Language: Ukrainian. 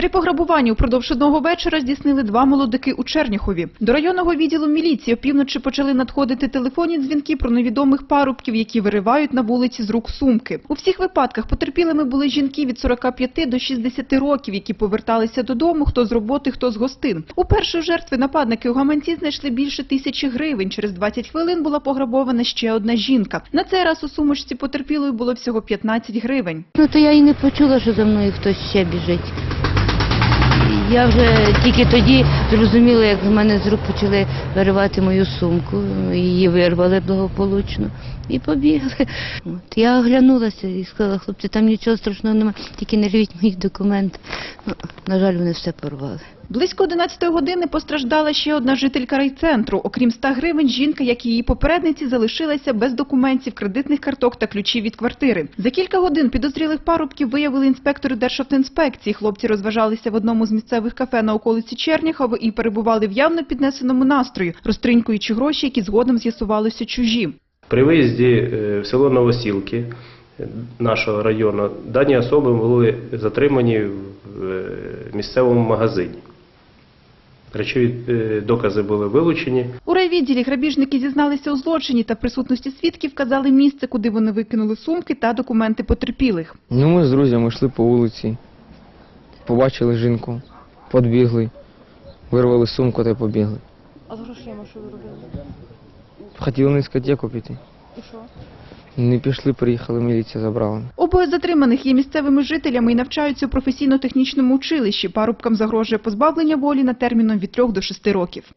Три пограбування упродовж одного вечора здійснили два молодики у Черняхові. До районного відділу міліції опівночі почали надходити телефонні дзвінки про невідомих парубків, які виривають на вулиці з рук сумки. У всіх випадках потерпілими були жінки від 45 до 60 років, які поверталися додому, хто з роботи, хто з гостин. У першої жертви нападники у гаманці знайшли більше тисячі гривень. Через 20 хвилин була пограбована ще одна жінка. На цей раз у сумочці потерпілої було всього 15 гривень. Ну то я і не почула, що за мною хтось ще біжить. Я вже тільки тоді зрозуміла, як з мене з рук почали виривати мою сумку. Її вирвали благополучно і побігли. От, я оглянулася і сказала, хлопці, там нічого страшного немає, тільки не рвіть мої документи. На жаль, вони все порвали. Близько 11 години постраждала ще одна жителька райцентру. Окрім 100 гривень, жінка, як і її попередниці, залишилася без документів, кредитних карток та ключів від квартири. За кілька годин підозрілих парубків виявили інспектори Державтоінспекції. Хлопці розважалися в одному з місцевих кафе на околиці Черніхова і перебували в явно піднесеному настрої, розтринькуючи гроші, які згодом з'ясувалися чужі. При виїзді е, в село Новосілки нашого району дані особи були затримані в е, місцевому магазині. Речові е, докази були вилучені. У райвідділі грабіжники зізналися у злочині та присутності свідків вказали місце, куди вони викинули сумки та документи потерпілих. Ну, ми з друзями йшли по вулиці, побачили жінку, підбігли, вирвали сумку та побігли. А з грошима що ви робили? Хотіли на дискотеку піти. І що? Не пішли, приїхали, міліція забрала. Обоє затриманих є місцевими жителями і навчаються у професійно-технічному училищі. Парубкам загрожує позбавлення волі на терміном від 3 до 6 років.